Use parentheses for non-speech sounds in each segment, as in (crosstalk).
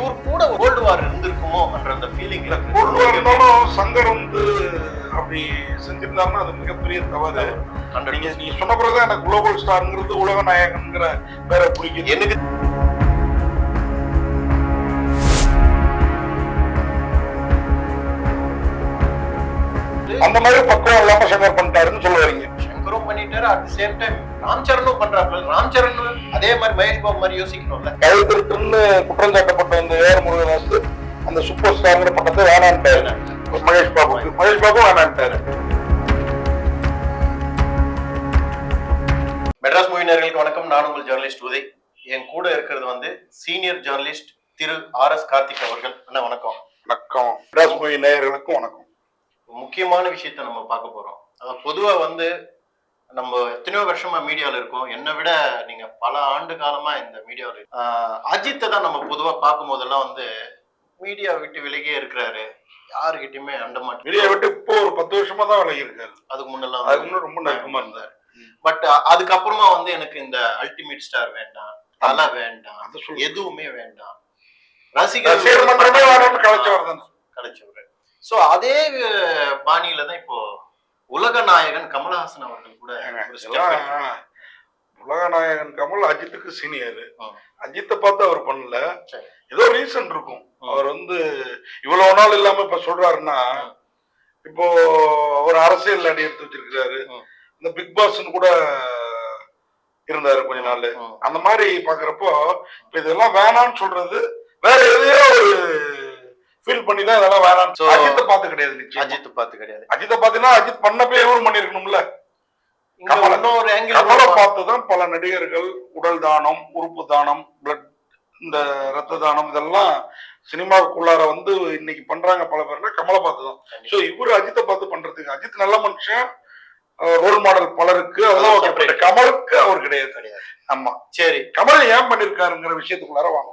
இவர் கூட world war இருந்திருக்குமோன்ற அந்த ஃபீலிங் பொருள் இருந்தாலும் சங்கர் வந்து அப்படி செஞ்சிருந்தாருன்னா அது மிகப்பெரிய தவறு. நீங்க நீங்க சொன்ன பிறகுதான் எனக்கு குளோபல் ஸ்டார்ங்கிறது உலக நாயகன்ங்கிற பேரை பிடிக்குது எனக்கு அந்த மாதிரி பக்குவம் இல்லாம சங்கர் பண்ணிட்டாருன்னு சொல்ல வரீங்க சங்கரும் பண்ணிட்டாரு. அட் சேம் டைம் ராம் சரணும் பண்றாப்ல ராம் சரண் அதே மாதிரி மகேஷ் பாபு மாதிரி யோசிக்கணும்ல. கழுத்திருக்குன்னு குற்றம் சாட்டப்பட்ட அந்த ஏஆர் முருகதாஸ் அந்த சூப்பர் ஸ்டார்ங்கிற பட்டத்தை வேணான்ட்டாரு. மகேஷ் பாபுக்கு மகேஷ் பாபு வேணான்ட்டாரு. மெட்ராஸ் மூவி நேர்களுக்கு வணக்கம். நான் உங்கள் ஜேர்னலிஸ்ட் உதய். என் கூட இருக்கிறது வந்து senior journalist Thiru R S Karthik அவர்கள். அண்ணா வணக்கம். வணக்கம். மெட்ராஸ் மூவி நேயர்களுக்கும் வணக்கம். முக்கியமான விஷயத்த நம்ம பார்க்க போறோம். பொதுவா வந்து நம்ம எத்தனையோ வருஷமா மீடியால இருக்கோம். என்னை விட நீங்க பல ஆண்டு காலமா இந்த மீடியாவில் அஜித்தை தான் நம்ம பொதுவா பார்க்கும் போதெல்லாம் வந்து மீடியா விட்டு விலகியே இருக்கிறாரு. யாருகிட்டயுமே அண்ட மாட்டேன் வெளியே விட்டு இப்போ ஒரு பத்து வருஷமா தான் விலகி இருக்காரு அதுக்கு முன்னெல்லாம் அதுக்கு முன்னாடி ரொம்ப நெருக்கமா இருந்தார். பட் அதுக்கப்புறமா வந்து எனக்கு இந்த அல்டிமேட் ஸ்டார் வேண்டாம். தலை வேண்டாம். எதுவுமே வேண்டாம். ரசிகர் கலைச்சவர் தான். கிடைச்சவர் சோ அதே பாணியில தான் இப்போ உலக நாயகன் கமலஹாசன் அவர்கள் கூட உலக நாயகன் கமல் அஜித்துக்கு சீனியர். அஜித்தை பார்த்து அவர் பண்ணல. ஏதோ ரீசன் இருக்கும். அவர் வந்து இவ்வளவு நாள் இல்லாம இப்ப சொல்றாருன்னா. இப்போ ஒரு அரசியல் அடி எடுத்து வச்சிருக்கிறாரு. இந்த பிக் பாஸ்னு கூட இருந்தாரு கொஞ்ச நாள். அந்த மாதிரி பாக்குறப்போ இப்ப இதெல்லாம் வேணாம்னு சொல்றது வேற எதையோ ஒரு ஃபீல் பண்ணி தான் இதெல்லாம் வேணாம்னு. So- அஜித்தை பார்த்து கிடையாது அஜித் பார்த்து கிடையாது. அஜித்தை பாத்தீங்கன்னா அஜித் பண்ணப்பே இவரும் பண்ணிருக்கணும்ல. இன்னொரு ஆங்கிள் பார்த்து தான் பல நடிகர்கள் உடல் தானம் உறுப்பு தானம் பிளட் இந்த ரத்த தானம் இதெல்லாம் சினிமாவுக்குள்ளார வந்து இன்னைக்கு பண்றாங்க பல பேர்னா கமலை பார்த்து தான் ஸோ இவரு அஜித்தை பார்த்து பண்றதுக்கு அஜித் நல்ல மனுஷன் ரோல் மாடல் பலருக்கு அதெல்லாம் ஓகே. கமலுக்கு அவர் கிடையாது. கிடையாது. ஆமா. சரி. கமல் ஏன் பண்ணிருக்காருங்கிற விஷயத்துக்குள்ளார வாங்க.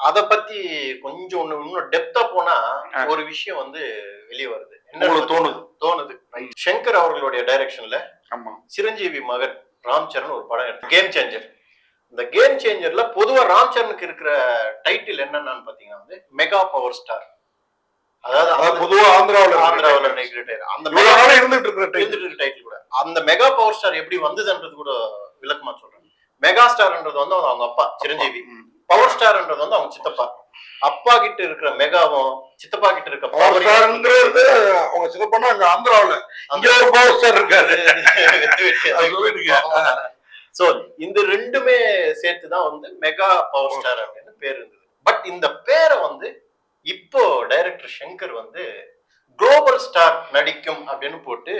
அத பத்தி கொஞ்சம் ஒண்ணு இன்னும் டெப்தா போனா. ஒரு விஷயம் வந்து வெளியே வருது. உங்களுக்கு தோணுது? தோணுது. சங்கர் அவர்களுடைய டைரக்ஷன்ல ஆமா. சிரஞ்சீவி மகன் ராம் சரண் ஒரு படம் எடுத்து கேம் சேஞ்சர் இந்த கேம் சேஞ்சர்ல பொதுவா ராம் சரணுக்கு இருக்கிற டைட்டில் என்னன்னு பாத்தீங்கன்னா வந்து மெகா பவர் ஸ்டார் அதாவது பொதுவா ஆந்திராவுல ஆந்திராவுல இருக்கிற அந்த இருந்துட்டு இருக்கிற இருந்துட்டு இருக்க டைட்டில் கூட. அந்த மெகா பவர் ஸ்டார் எப்படி வந்ததுன்றது கூட விளக்கமா சொல்றேன். மெகா ஸ்டார்ன்றது வந்து அவங்க அப்பா சிரஞ்சீவி. பவர் ஸ்டார்ன்றது வந்து அவங்க சித்தப்பா. அப்பா கிட்ட இருக்கிற மெகாவும் சித்தப்பா கிட்ட இருக்க பவர் ஸ்டார்ங்கிறது அவங்க சிதப்பண்ணா அங்க ஆந்திராவுல. இங்க ஒரு பவர் ஸ்டார் இருக்காரு. சோ இந்த ரெண்டுமே சேர்த்து தான் வந்து மெகா பவர் ஸ்டார் அப்படின்னு பேர் இருந்தது. பட் இந்த பேரை வந்து இப்போ டைரக்டர் சங்கர் வந்து குளோபல் ஸ்டார் நடிக்கும் அப்படின்னு போட்டு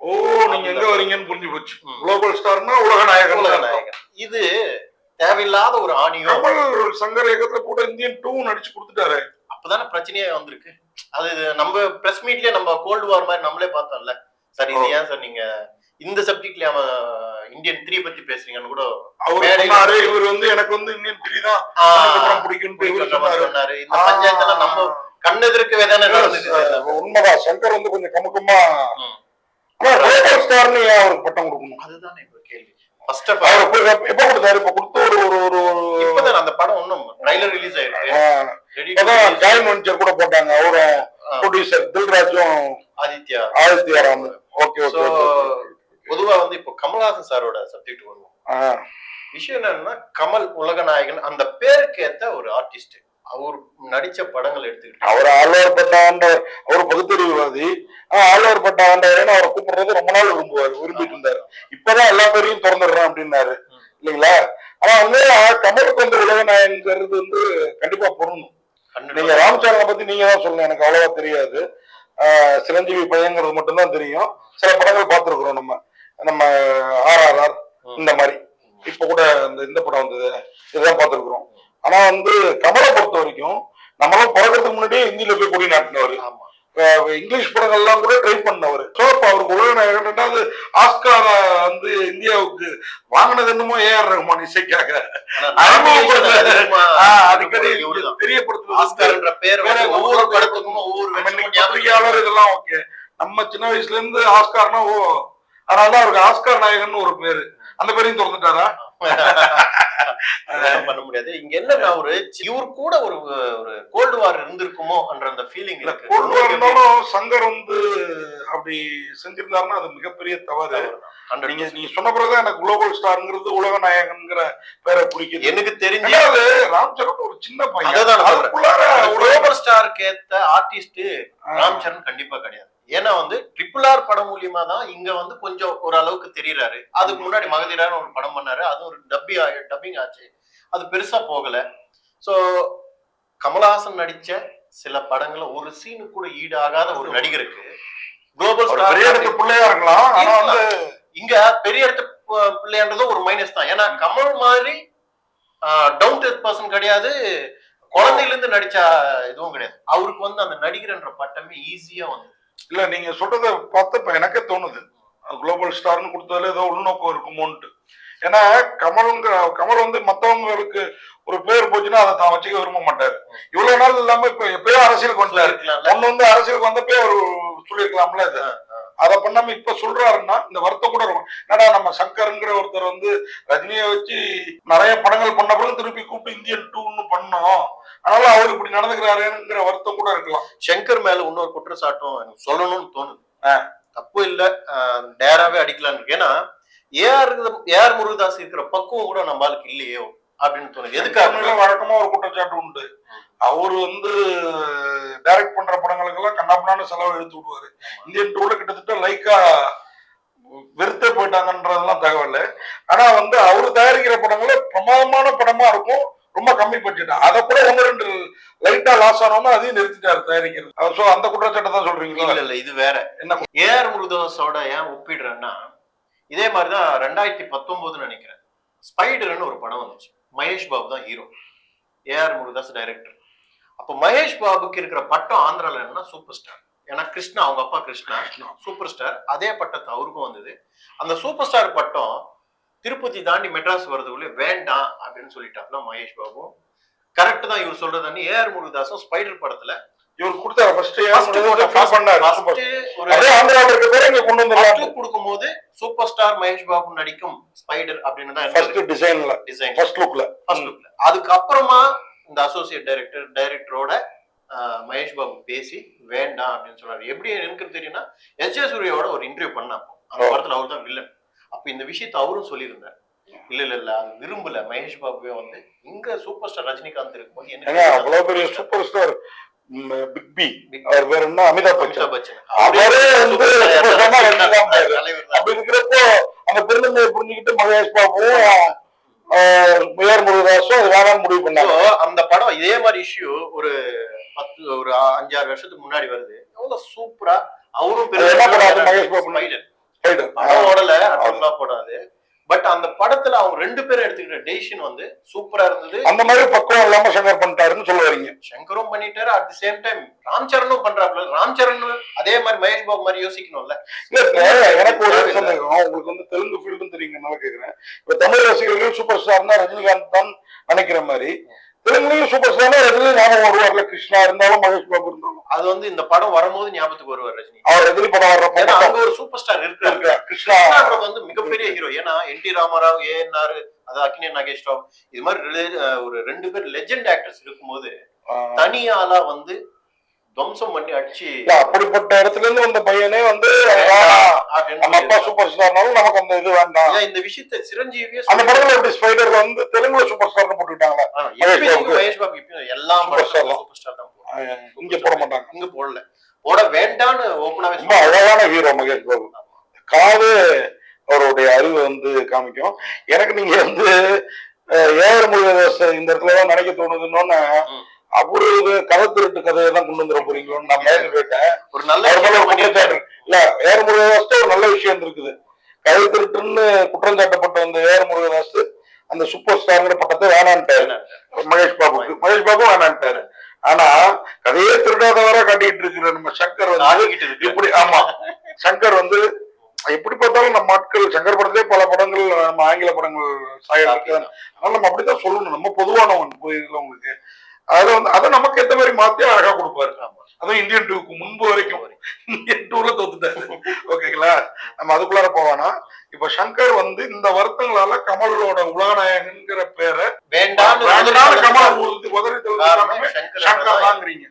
ஓ நீங்க எங்க வரீங்கன்னு புரிஞ்சு போச்சு. குளோபல் ஸ்டார்னா உலக நாயகன். உலக நாயகன். இது தேவையில்லாத ஒரு ஆணியோ சங்கர் இயக்கத்துல கூட இந்தியன் டூ நடிச்சு கொடுத்துட்டாரு. அப்பதானே பிரச்சனையே வந்திருக்கு. அது நம்ம பிரஸ் மீட்லயே நம்ம கோல்டு வார் மாதிரி நம்மளே பார்த்தோம்ல. சார் இது ஏன் சார் நீங்க இந்த சப்ஜெக்ட்ல அவன் இந்தியன் த்ரீ பத்தி பேசுறீங்கன்னு கூட அவர் இவர் வந்து எனக்கு வந்து இந்தியன் த்ரீ தான். மாதிரி சொன்னாரு. இந்த பஞ்சாயத்துல நம்ம கண்ணெதிர்க்கு வேதானே நடந்துச்சு ஆ, உண்மைதான். சங்கர் வந்து கொஞ்சம் கமுக்கமா ஸ்டார்னு அவருக்கு பட்டம் கொடுக்கணும்? அதுதானே இப்ப கேள்வி. ஃபர்ஸ்ட் ஆஃப் ஆல் எப்ப- கொடுத்தாரு? இப்ப கொடுத்து ஒரு ஒரு ஒரு இப்பதான் அந்த படம் ஒண்ணும் ட்ரைலர் ரிலீஸ் ஆயிருக்கு. release. ஜாயின் வெஞ்சர் கூட போட்டாங்க. அவரும் producer தில்ராஜும் Aditya. Aditya Ram okay So, okay பொதுவா வந்து இப்போ கமல்ஹாசன் சாரோட சப்ஜெக்ட் வருவோம். விஷயம் என்னன்னா கமல் உலகநாயகன் அந்த பேருக்கு ஏத்த ஒரு ஆர்டிஸ்ட் அவர் நடிச்ச படங்கள் எடுத்துக்கிட்டு அவர் ஆழ்வார் பட்ட ஆண்டவர் அவர் பகுத்தறிவுவாதி ஆனா ஆழ்வார் பட்ட ஆண்டவரேன்னு அவரை கூப்பிடுறது ரொம்ப நாள் விரும்புவார் விரும்பிட்டு இருந்தாரு. இப்பதான் எல்லா பேரையும் திறந்துடுறேன் அப்படின்னாரு. இல்லைங்களா? ஆனா வந்து கமலுக்கு வந்து உலகநாயகங்கிறது வந்து கண்டிப்பா பொருந்தும். நீங்க ராமச்சந்திரனை பத்தி நீங்க தான் சொல்லணும் எனக்கு அவ்வளவா தெரியாது. ஆஹ் சிரஞ்சீவி பையங்கிறது மட்டும்தான் தெரியும். சில படங்கள் பார்த்திருக்கிறோம் நம்ம. நம்ம ஆர்ஆர்ஆர். இந்த மாதிரி. இப்ப கூட இந்த இந்த படம் வந்தது. இதெல்லாம் பார்த்திருக்கிறோம். ஆனா வந்து கமலை பொறுத்த வரைக்கும் நம்மளும் பிறக்கிறதுக்கு முன்னாடியே ஹிந்தியில போய் கொடி நாட்டினவர் இங்கிலீஷ் படங்கள்லாம் கூட ட்ரை பண்ணவர். ஸோ இப்போ அவருக்கு உலக ரெண்டாவது ஆஸ்கார் வந்து இந்தியாவுக்கு வாங்கினது என்னமோ ஏஆர் ரஹ்மான் இசைக்காக. அடிக்கடி. தெரியப்படுத்துறது ஆஸ்கார்ன்ற பேர் வேற ஒவ்வொரு படத்துக்கும் ஒவ்வொரு பத்திரிகையாளர் இதெல்லாம் ஓகே நம்ம சின்ன வயசுல இருந்து ஆஸ்கார்னா ஓ அதனால அவருக்கு ஆஸ்கார் நாயகன் ஒரு பேரு. அந்த பேரையும் திறந்துட்டாரா? (laughs) பண்ண முடியாது. இங்க என்ன ஒரு இவர் கூட ஒரு ஒரு கோல்டு வார் இருந்திருக்குமோ என்ற அந்த ஃபீலிங் கொண்டு இருந்தாலும் சங்கர் வந்து அப்படி செஞ்சிருந்தாருன்னா அது மிகப்பெரிய தவறு. நீங்க. நீங்க சொன்ன பிறகுதான் எனக்கு குளோபல் ஸ்டார்ங்கிறது உலக நாயகன்ங்கிற பேரை பிடிக்குது. எனக்கு தெரிஞ்சு ரெண்டாவது ராம் சரண் ஒரு சின்ன பையன். குளோபல் ஸ்டாருக்கு ஏத்த ஆர்டிஸ்ட் ஆ, ராம் சரண் கண்டிப்பா கிடையாது. ஏன்னா வந்து ட்ரிபிள் ஆர் படம் மூலியமா தான் இங்க வந்து கொஞ்சம் ஒரு அளவுக்கு தெரியறாரு. அதுக்கு முன்னாடி மகதீரான்னு ஒரு படம் பண்ணாரு. அது ஒரு டப்பி டப்பிங் ஆச்சு. அது பெருசா போகல. சோ கமலஹாசன் நடிச்ச சில படங்கள்ல ஒரு சீனு கூட ஈடாகாத ஒரு நடிகருக்கு குளோபல் பெரிய இடத்து பிள்ளையா இருக்கலாம். ஆனா வந்து இங்க பெரிய இடத்து பிள்ளைன்றதும் ஒரு மைனஸ் தான். ஏன்னா கமல் மாதிரி டவுன் டு பர்சன் கிடையாது. குழந்தையில இருந்து நடிச்ச இதுவும் கிடையாது. அவருக்கு வந்து அந்த நடிகர்ன்ற பட்டமே ஈஸியா வந்து இல்ல நீங்க சொல்றத பார்த்து இப்ப எனக்கே தோணுது. குளோபல் ஸ்டார்னு கொடுத்ததுல ஏதோ உள்நோக்கம் இருக்குமோன்ட்டு. ஏன்னா கமலுங்க கமல் வந்து மத்தவங்களுக்கு ஒரு பேர் போச்சுன்னா அதை தான் வச்சுக்க விரும்ப மாட்டாரு. இவ்வளவு நாள் இல்லாம இப்ப எப்பயோ அரசியலுக்கு இருக்கலாம்ல. ஒண்ணு வந்து அரசியலுக்கு வந்தப்பே ஒரு சொல்லியிருக்கலாம்ல அது. அதை பண்ணாம இப்ப சொல்றாருன்னா இந்த வருத்தம் கூட இருக்கும். என்னடா நம்ம சங்கருங்கிற ஒருத்தர் வந்து ரஜினியை வச்சு நிறைய படங்கள் பண்ண பிறகு திருப்பி கூப்பிட்டு இந்தியன் டூன்னு பண்ணோம். அதனால அவர் இப்படி நடந்துக்கிறாருங்கிற வருத்தம் கூட இருக்கலாம். சங்கர் மேல இன்னொரு குற்றச்சாட்டும் எனக்கு சொல்லணும்னு தோணுது. தப்பு இல்ல. டேராவே அடிக்கலாம்னு இருக்கு. ஏன்னா ஏஆர் ஏஆர் முருகதாஸ் இருக்கிற பக்குவம் கூட நம்ம ஆளுக்கு இல்லையோ? அப்படின்னு தோணுது. எதுக்காக வழக்கமா ஒரு குற்றச்சாட்டு உண்டு. அவர் வந்து டைரக்ட் பண்ற படங்களுக்கெல்லாம் கண்ணாப்பண்ணான்னு செலவு எடுத்து விடுவாரு. இந்தியன் டூல கிட்டத்தட்ட லைக்கா வெறுத்தே போயிட்டாங்கன்றதெல்லாம் தகவல். ஆனா வந்து அவரு தயாரிக்கிற படங்கள பிரமாதமான படமா இருக்கும். ரொம்ப கம்மி பட்ஜெட் அதை கூட ஒன்னு ரெண்டு லைட்டா லாஸ் ஆனோம்னா அதையும் நிறுத்திட்டாரு தயாரிக்கிறது. சோ அந்த குற்றச்சாட்டை தான் சொல்றீங்களா? இல்ல இல்ல இது வேற. என்ன ஏஆர் முருகதாஸோட ஏன் ஒப்பிடுறேன்னா இதே மாதிரிதான் ரெண்டாயிரத்தி பத்தொன்பதுன்னு நினைக்கிறேன். ஸ்பைடர்னு ஒரு படம் வந்துச்சு. மகேஷ் பாபு தான் ஹீரோ ஏஆர் முருகதாஸ் டைரக்டர் அப்போ மகேஷ் பாபுக்கு இருக்கிற பட்டம் ஆந்திரால என்னன்னா சூப்பர் ஸ்டார் ஏன்னா கிருஷ்ணா அவங்க அப்பா கிருஷ்ணா சூப்பர் ஸ்டார் அதே பட்டத்தை அவருக்கும் வந்தது. அந்த சூப்பர் ஸ்டார் பட்டம் திருப்பதி தாண்டி மெட்ராஸ் வர்றதுக்குள்ளே வேண்டாம் அப்படின்னு சொல்லிட்டாப்ல மகேஷ் பாபு. கரெக்ட் தான் இவர் சொல்றது ஏஆர் முருகதாஸும் ஸ்பைடர் படத்துல இவர் கொடுத்தாரு. ஃபர்ஸ்ட் first பண்ணாரு. அதே ஆந்திராவில் இருக்க பேரை இங்க கொண்டு ஃபர்ஸ்ட் கொடுக்கும்போது சூப்பர் ஸ்டார் மகேஷ் பாபு நடிக்கும் ஸ்பைடர் அப்படின்னு தான் ஃபர்ஸ்ட் டிசைன்ல டிசைன் ஃபர்ஸ்ட் லுக்ல ஃபர்ஸ்ட் லுக்ல அதுக்கப்புறமா இந்த அசோசியேட் டைரக்டர் டைரக்டரோட மகேஷ் பாபு பேசி வேண்டாம் அப்படின்னு சொன்னாரு. எப்படி எனக்கு தெரியும்னா எஸ் ஜே சூர்யாவோட ஒரு இன்டர்வியூ பண்ண அப்போ அந்த. படத்துல அவர் தான் வில்லன் அப்ப இந்த விஷயத்தை அவரும் சொல்லியிருந்தார். இல்ல இல்ல இல்ல அது விரும்பல. மகேஷ் பாபுவே வந்து இங்க சூப்பர் ஸ்டார் ரஜினிகாந்த் இருக்கும்போது அவ்வளவு பெரிய சூப்பர் ஸ்டார் பிக் பி அவர் பேர் என்ன அமிதாப் பச்சன் அவரே வந்து. அப்படி இருக்கிறப்போ அந்த பெருந்தன்மையை புரிஞ்சுக்கிட்டு மகேஷ் பாபுவும் ஏஆர் முருகதாஸும் அது வேணாம்னு முடிவு பண்ணாங்க அந்த படம் இதே மாதிரி இஷ்யூ ஒரு பத்து ஒரு அஞ்சாறு வருஷத்துக்கு முன்னாடி வருது எவ்வளவு சூப்பரா அவரும் மகேஷ் பாபு? படம் ஓடல போடாது பட் அந்த படத்துல அவங்க ரெண்டு பேரும் எடுத்துக்கிட்ட டெசிஷன் வந்து சூப்பரா இருந்தது. அந்த மாதிரி பக்குவம் இல்லாம சங்கர் பண்ணிட்டாருன்னு சொல்ல வரீங்க சங்கரும் பண்ணிட்டாரு. At the same time Ram சரணும் பண்றாப்ல ராம் சரண் அதே மாதிரி மகேஷ் பாபு மாதிரி யோசிக்கணும்ல. இல்ல எனக்கு ஒரு சந்தேகம் உங்களுக்கு வந்து தெலுங்கு ஃபீல்டும் தெரியுங்க நல்லா கேக்குறேன். இப்ப தமிழ் ரசிகர்கள் சூப்பர் ஸ்டார்னா ரஜினிகாந்த் தான் நினைக்கிற மாதிரி. தெலுங்குலயும் சூப்பர் ஸ்டார்னா ரஜினி ஞாபகம் வருவார்ல கிருஷ்ணா இருந்தாலும் மகேஷ் பாபு இருந்தாலும். அது வந்து இந்த படம் வரும்போது ஞாபகத்துக்கு வருவார் ரஜினி. அவர் ரஜினி படம் வர்றப்ப அங்க ஒரு சூப்பர் ஸ்டார் இருக்காரு இருக்கிற கிருஷ்ணா. வந்து மிகப்பெரிய ஹீரோ ஏன்னா என் டி ராமராவ் ஏஎன்ஆர் அது அக்னி நாகேஷ் ராவ். இது மாதிரி ஒரு ரெண்டு பேர் லெஜெண்ட் ஆக்டர்ஸ் இருக்கும்போது ஆஹ், தனியாளா வந்து துவம்சம் பண்ணி அடிச்சு அப்படிப்பட்ட இடத்துல இருந்து வந்த பையனே வந்து நம்ம அப்பா. சூப்பர் ஸ்டார்னாலும் நமக்கு அந்த இது வேண்டாம். இந்த விஷயத்தை சிரஞ்சீவியே அந்த படத்துல எப்படி ஸ்பைடர்ல வந்து தெலுங்குல சூப்பர் இப்பயும் பாபு. மகேஷ் பாபு இப்பயும் எல்லா. சூப்பர் ஸ்டார் தான் இங்க போட மாட்டாங்க. இங்க போடல. போட வேண்டான்னு ஓப்பனாவே ரொம்ப அழகான ஹீரோ மகேஷ் பாபு. காது அவருடைய அறிவு வந்து காமிக்கும். எனக்கு நீங்க வந்து ஏஆர் முருகதாஸ் இந்த இடத்துல தான் நினைக்க தோணுதுன்னு. அவரு கதை திருட்டு கதையை தான் கொண்டு வந்துட போறீங்களோன்னு நான் ஒரு நல்ல மேல விஷயம் ஒரு பண்ணியிருக்காரு. இல்ல ஏஆர் முருகதாஸ் ஒரு நல்ல விஷயம் இருக்குது கதை திருட்டுன்னு குற்றம் சாட்டப்பட்ட வந்த ஏஆர் முருகதாஸ் அந்த சூப்பர் ஸ்டார்ங்கிற பட்டத்தை வேணான்ட்டாரு. மகேஷ் பாபுக்கு. மகேஷ் பாபு வேணான்ட்டாரு. ஆனா கதையே திருடாதவரா காட்டிட்டு இருக்கிற நம்ம சங்கர் வந்து. இப்படி ஆமா. சங்கர் வந்து எப்படி பார்த்தாலும் நம்ம ஆட்கள் சங்கர் படத்திலே பல படங்கள் நம்ம ஆங்கில படங்கள் சாயம் அதனால நம்ம அப்படித்தான் சொல்லணும். நம்ம பொதுவானவன் புரியுதுல உங்களுக்கு? அதுல வந்து அதை நமக்கு ஏத்த மாதிரி மாத்தி அழகா கொடுப்பாரு. அதுவும் இந்தியன் டூக்கு முன்பு வரைக்கும். இந்தியன் டூல தோத்துட்டாரு. ஓகேங்களா நம்ம அதுக்குள்ளார போவானா? இப்ப சங்கர் வந்து இந்த வருத்தங்களால கமலோட உலகநாயகன்கிற பேரை வேண்டாம் கமல காரணமே சங்கர். தாங்கிறீங்க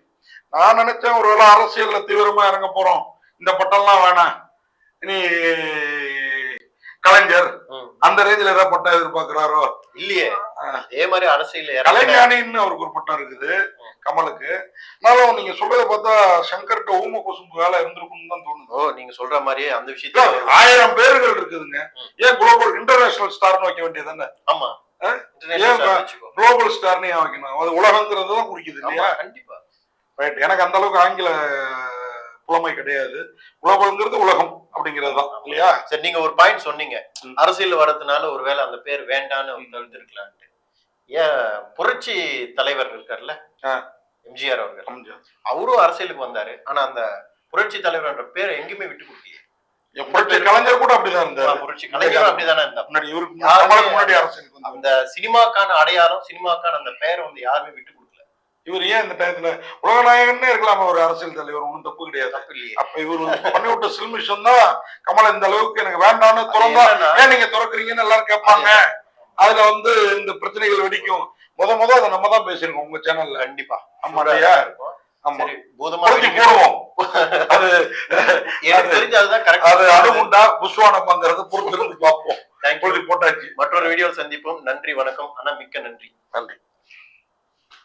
நான் நினைச்சேன் ஒருவேளை அரசியல்ல தீவிரமா இறங்க போறோம். இந்த பட்டம்லாம் வேணாம். இனி கலைஞர். அந்த ரேஞ்சில ஏதாவது பட்டம் எதிர்பார்க்கிறாரோ? இல்லையே. அதே மாதிரி அரசியல் கலைஞானின்னு அவருக்கு ஒரு பட்டம் இருக்குது கமலுக்கு. ஆனாலும் நீங்க சொல்றத பார்த்தா சங்கர்கிட்ட ஊம குசும்பு வேலை இருந்திருக்கும்னு தான் தோணுது. ஓ நீங்க சொல்ற மாதிரியே அந்த விஷயத்துல ஆயிரம் பேர்கள் இருக்குதுங்க. ஏன் குளோபல் இன்டர்நேஷனல் ஸ்டார்னு வைக்க வேண்டியது தானே ஆமா. குளோபல் ஸ்டார்னு ஏன் வைக்கணும்? அது உலகங்கிறது தான் குறிக்குது இல்லையா? கண்டிப்பா. ரைட் எனக்கு அந்த அளவுக்கு ஆங்கில புலமை கிடையாது. குளோபல்ங்கிறது உலகம் அப்படிங்கிறது தான். இல்லையா? சரி நீங்க ஒரு பாயிண்ட் சொன்னீங்க. அரசியல் வரதுனால ஒருவேளை அந்த பேர் வேண்டான்னு தவிர்த்திருக்கலான்ட்டு. ஏன் புரட்சி தலைவர் இருக்கார்ல. எம்ஜிஆர் அவர்கள். அவரும் அரசியலுக்கு வந்தாரு. ஆனா அந்த புரட்சி தலைவர்ன்ற பேரை எங்கேயுமே விட்டு கொடுக்கலையே. என் புரட்சி கலைஞர் கூட அப்படிதான் இருந்தாரு. புரட்சி கலைஞரும் அப்படிதானே இருந்தா முன்னாடி அரசியலுக்கு அந்த சினிமாக்கான அடையாளம் சினிமாக்கான அந்த பெயரை வந்து யாருமே விட்டு கொடுக்கல இவர் ஏன் இந்த டயத்துல? உலகநாயகன்னே இருக்கலாமா ஒரு அரசியல் தலைவர்? ஒன்றும் தப்பு கிடையாது. அப்ப இவர் பண்ணி விட்ட சில்மிஷம் தான். கமல் இந்த அளவுக்கு எனக்கு வேண்டாம்னு அது திறந்தா ஏன் நீங்க திறக்கிறீங்கன்னு எல்லாரும் கேட்பாங்க. அதுல வந்து இந்த பிரச்சனைகள் வெடிக்கும். முத முத அதை நம்ம தான் பேசியிருக்கோம் உங்க சேனல்ல கண்டிப்பா. ஆமா. ஆமா. பூதமா. போடுவோம். அது எனக்கு தெரிஞ்சு அதுதான் அது கரெக்ட் அணுகுண்டா புஷ்வானமாங்கிறது பொறுத்திருந்து பார்ப்போம். போட்டாச்சு. மற்றொரு வீடியோ சந்திப்போம். நன்றி வணக்கம். ஆனா மிக்க நன்றி. நன்றி.